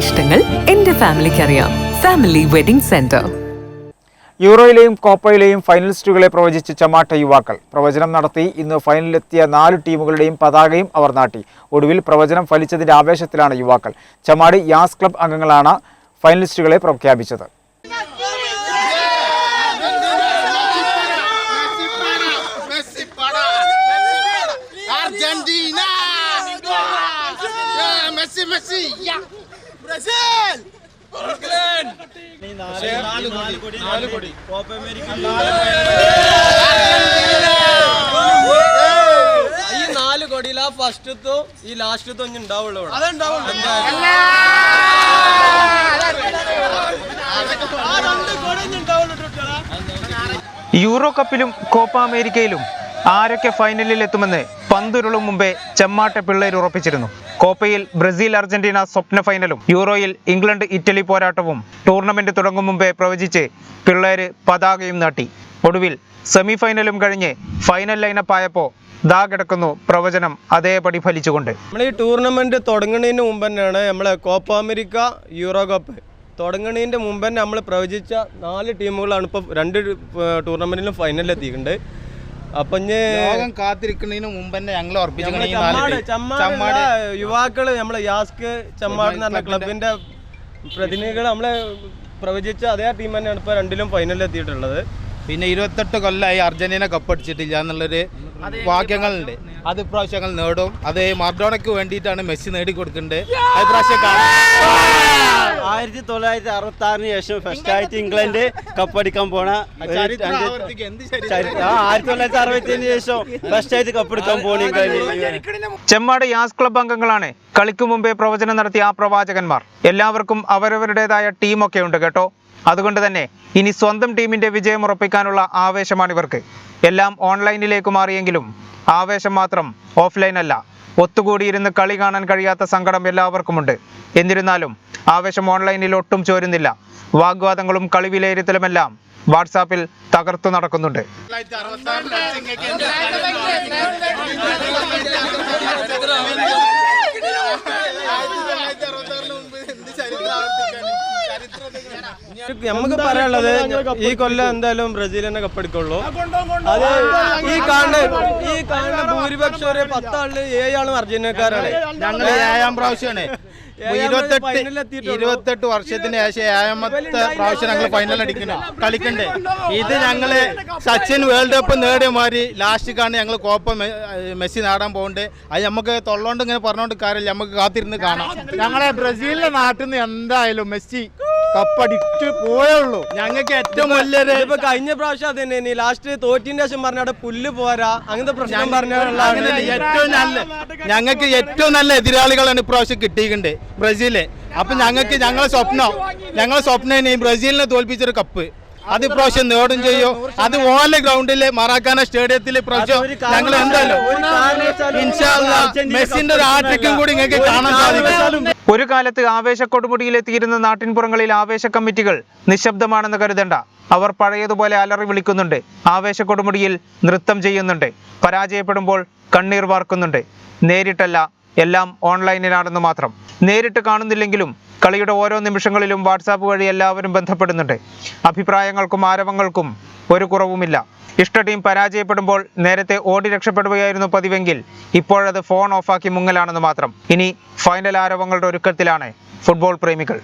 ഇഷ്ടങ്ങൾ എന്റെ ഫാമിലിക്ക് അറിയാം ഫാമിലി വെഡിംഗ് സെന്റർ യൂറോയിലെയും കോപ്പയിലെയും ഫൈനലിസ്റ്റുകളെ പ്രവചിച്ച് ചമാട്ട യുവാക്കൾ. പ്രവചനം നടത്തി ഇന്ന് ഫൈനലിലെത്തിയ നാല് ടീമുകളുടെയും പതാകയും അവർ നാട്ടി. ഒടുവിൽ പ്രവചനം ഫലിച്ചതിന്റെ ആവേശത്തിലാണ് യുവാക്കൾ. ചമാടി യാസ് ക്ലബ് അംഗങ്ങളാണ് ഫൈനലിസ്റ്റുകളെ പ്രഖ്യാപിച്ചത്. Ya ഈ നാല് കൊടിയിൽ ആ ഫസ്റ്റത്തോ ഈ ലാസ്റ്റത്തോ ഇനി ഉണ്ടാവുള്ളൂ. യൂറോ കപ്പിലും കോപ്പ അമേരിക്കയിലും ആരൊക്കെ ഫൈനലിൽ എത്തുമെന്ന് പന്തുരുളും മുമ്പേ ചെമ്മാട്ട പിള്ളേർ ഉറപ്പിച്ചിരുന്നു. കോപ്പയിൽ ബ്രസീൽ അർജന്റീന സ്വപ്ന ഫൈനലും യൂറോയിൽ ഇംഗ്ലണ്ട് ഇറ്റലി പോരാട്ടവും ടൂർണമെന്റ് തുടങ്ങും മുമ്പേ പ്രവചിച്ച് പിള്ളേര് പതാകയും നാട്ടി. ഒടുവിൽ സെമി ഫൈനലും കഴിഞ്ഞ് ഫൈനൽ ലൈനപ്പ് ആയപ്പോൾ ദാ കിടക്കുന്നു പ്രവചനം അതേപടി ഫലിച്ചുകൊണ്ട്. നമ്മൾ ഈ ടൂർണമെന്റ് തുടങ്ങുന്നതിന് മുമ്പ് തന്നെയാണ് നമ്മളെ കോപ്പ അമേരിക്ക യൂറോ കപ്പ് തുടങ്ങുന്നതിന്റെ മുമ്പ് തന്നെ നമ്മൾ പ്രവചിച്ച നാല് ടീമുകളാണ് ഇപ്പോൾ രണ്ട് ടൂർണമെന്റിലും ഫൈനലിൽ എത്തിയിട്ടുണ്ട്. അപ്പൊ ലോകം കാത്തിരിക്കുന്നതിന് മുമ്പ് തന്നെ ഈ ചമ്മാട് നാല് ചമ്മാട് ചമ്മാട് യുവാക്കൾ നമ്മളെ യാസ്ക് ചമ്മാട് എന്ന് പറഞ്ഞ ക്ലബിന്റെ പ്രതിനിധികൾ നമ്മളെ പ്രവചിച്ച അതേ ടീം തന്നെയാണ് ഇപ്പൊ രണ്ടിലും ഫൈനലിൽ എത്തിയിട്ടുള്ളത്. പിന്നെ ഇരുപത്തെട്ട് കൊല്ലമായി അർജന്റീന കപ്പ് അടിച്ചിട്ടില്ല എന്നുള്ളൊരു വാക്യങ്ങളുണ്ട്. അത് ഇപ്രാവശ്യം ഞങ്ങൾ നേടും. അത് മാർഡോണയ്ക്ക് വേണ്ടിയിട്ടാണ് മെസ്സി നേടിക്കൊടുക്കുന്നത് അത് ഇപ്രാവശ്യം കാണാം. ആയിരത്തി തൊള്ളായിരത്തി അറുപത്തി ആറിന് ശേഷം ഫസ്റ്റ് ആയിട്ട് ഇംഗ്ലണ്ട് കപ്പടിക്കാൻ പോണ ആയിരത്തി തൊള്ളായിരത്തി അറുപത്തിന് ശേഷം ഫസ്റ്റ് ആയിട്ട് കപ്പെടുക്കാൻ പോണ ഇംഗ്ലണ്ട്. ചെമ്മാട് യാസ് ക്ലബ് അംഗങ്ങളാണ്. കളിക്കു മുമ്പേ പ്രവചനം നടത്തിയ ആ പ്രവാചകന്മാർ. എല്ലാവർക്കും അവരവരുടേതായ ടീമൊക്കെ ഉണ്ട് കേട്ടോ. അതുകൊണ്ട് തന്നെ ഇനി സ്വന്തം ടീമിന്റെ വിജയം ഉറപ്പിക്കാനുള്ള ആവേശമാണ് ഇവർക്ക്. എല്ലാം ഓൺലൈനിലേക്ക് മാറിയെങ്കിലും ആവേശം മാത്രം ഓഫ്ലൈൻ അല്ല. ഒത്തുകൂടിയിരുന്ന് കളി കാണാൻ കഴിയാത്ത സങ്കടം എല്ലാവർക്കുമുണ്ട്. എന്നിരുന്നാലും ആവേശം ഓൺലൈനിൽ ഒട്ടും ചോരുന്നില്ല. വാഗ്വാദങ്ങളും കളി വിലയിരുത്തലുമെല്ലാം വാട്സാപ്പിൽ തകർത്തു നടക്കുന്നുണ്ട്. നമുക്ക് പറയാനുള്ളത് ഈ കൊല്ലം എന്തായാലും ബ്രസീൽ തന്നെ കപ്പെടുക്കുള്ളൂ അത് ഈ കാണുന്ന ഈ കാണുന്ന ഭൂരിപക്ഷം ഒരു പത്താളിൽ ഏഴാളും അർജന്റീനക്കാരാണ് ഞങ്ങൾ ഏഴാം പ്രാവശ്യമാണ് ഇരുപത്തെട്ട്. ഇരുപത്തെട്ട് വർഷത്തിന് ശേഷം ഏഴാമത്തെ പ്രാവശ്യം ഞങ്ങൾ ഫൈനൽ അടിക്കുന്നു കളിക്കണ്ടേ ഇത് ഞങ്ങൾ സച്ചിൻ വേൾഡ് കപ്പ് നേടിയ മാതിരി ലാസ്റ്റ് കാണി ഞങ്ങൾ കോപ്പ മെസ്സി നേടാൻ പോകുന്നുണ്ട് അത് നമുക്ക് തൊള്ളോണ്ട് ഇങ്ങനെ പറഞ്ഞോണ്ട് കാര്യമില്ല നമുക്ക് കാത്തിരുന്ന് കാണാം ഞങ്ങളെ ബ്രസീലിന്റെ നാട്ടിൽ നിന്ന് എന്തായാലും മെസ്സി കപ്പടിച്ച് പോയുള്ളൂ ഞങ്ങൾക്ക് ഏറ്റവും വലിയൊരു ഇപ്പൊ കഴിഞ്ഞ പ്രാവശ്യം അത് തന്നെ ലാസ്റ്റ് തോറ്റിന്റെ ശേഷം പറഞ്ഞ അവിടെ പുല്ല് പോരാ. അങ്ങനത്തെ പ്രശ്നം പറഞ്ഞ പറഞ്ഞുള്ള ഏറ്റവും നല്ല ഞങ്ങൾക്ക് ഏറ്റവും നല്ല എതിരാളികളാണ് ഇപ്രാവശ്യം കിട്ടിയിട്ടുണ്ട് ബ്രസീൽ. അപ്പൊ ഞങ്ങൾക്ക് ഞങ്ങളെ സ്വപ്നം ഞങ്ങളെ സ്വപ്നം ഈ ബ്രസീലിനെ തോൽപ്പിച്ചൊരു കപ്പ്. അത് ഇപ്രാവശ്യം നേടും ചെയ്യോ? അത് ഓല ഗ്രൗണ്ടിൽ മറാക്കാന സ്റ്റേഡിയത്തിൽ ഇപ്രാവശ്യം ഞങ്ങൾ എന്തായാലും മെസ്സിന്റെ ഒരു ആട്ടിക്കും കൂടി നിങ്ങൾക്ക് കാണാൻ സാധിക്കും. ഒരു കാലത്ത് ആവേശക്കൊടുമുടിയിലെത്തിയിരുന്ന നാട്ടിൻപുറങ്ങളിൽ ആവേശ കമ്മിറ്റികൾ നിശബ്ദമാണെന്ന് കരുതണ്ട. അവർ പഴയതുപോലെ അലറി വിളിക്കുന്നുണ്ട്. ആവേശക്കൊടുമുടിയിൽ നൃത്തം ചെയ്യുന്നുണ്ട്. പരാജയപ്പെടുമ്പോൾ കണ്ണീർ വാർക്കുന്നുണ്ട്. നേരിട്ടല്ല എല്ലാം ഓൺലൈനിലാണെന്ന് മാത്രം. നേരിട്ട് കാണുന്നില്ലെങ്കിലും കളിയുടെ ഓരോ നിമിഷങ്ങളിലും വാട്സാപ്പ് വഴി എല്ലാവരും ബന്ധപ്പെടുന്നുണ്ട്. അഭിപ്രായങ്ങൾക്കും ആരവങ്ങൾക്കും ഒരു കുറവുമില്ല. ഇഷ്ട ടീം പരാജയപ്പെടുമ്പോൾ നേരത്തെ ഓടി രക്ഷപ്പെടുകയായിരുന്നു പതിവെങ്കിൽ ഇപ്പോഴത് ഫോൺ ഓഫാക്കി മുങ്ങലാണെന്ന് മാത്രം. ഇനി ഫൈനൽ ആരവങ്ങളുടെ ഒരുക്കത്തിലാണ് ഫുട്ബോൾ പ്രേമികൾ.